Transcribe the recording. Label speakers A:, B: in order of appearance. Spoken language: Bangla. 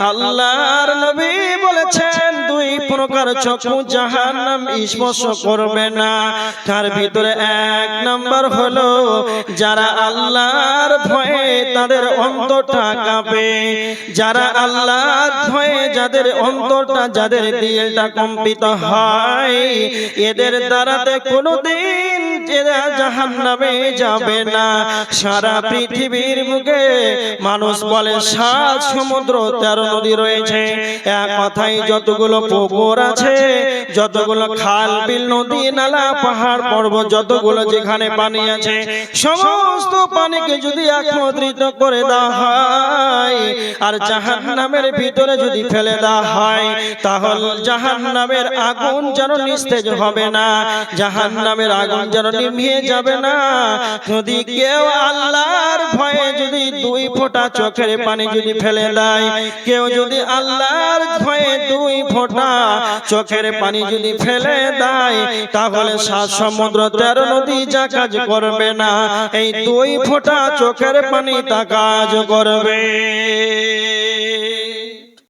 A: আল্লাহর নবী বলেছেন প্রকার চক্ষু জাহান্নাম স্পর্শ করবে না। তার ভিতরে এক নাম্বার হলো, যারা আল্লাহর ভয়ে তাদের অন্তরটা কাঁপে, যারা আল্লাহর ভয়ে যাদের অন্তরটা যাদের দিলটা কম্পিত হয়, এদের দ্বারাতে কোনোদিন এরা জাহান্নামে যাবে না। সারা পৃথিবীর মুখে মানুষ বলে, সাত সমুদ্র তেরো নদী রয়েছে। এক কথায় যতগুলো পুকুর আছে, যতগুলো খাল, বিল, নদী, নালা, পাহাড়, পর্বত, যতগুলো যেখানে পানি আছে, সমস্ত পানিকে যদি একত্রিত করে দেওয়া হয়, আর জাহান্নামের ভিতরে যদি ফেলে দেওয়া হয়, তাহলে জাহান্নামের আগুন যেন নিস্তেজ হবে না, জাহান্নামের আগুন যেন নিভিয়ে যাবে না। যদি কেউ আল্লাহর ভয়ে যদি দুই ফোঁটা চোখের পানি যদি ফেলে দেয়, কেউ যদি আল্লাহর ভয়ে ফোঁটা চোখের পানি যদি ফেলে দেয় তাহলে সাত সমুদ্র তেরো নদী যা কাজ করবে না। এই দুই ফোঁটা চোখের পানি তা কাজ করবে।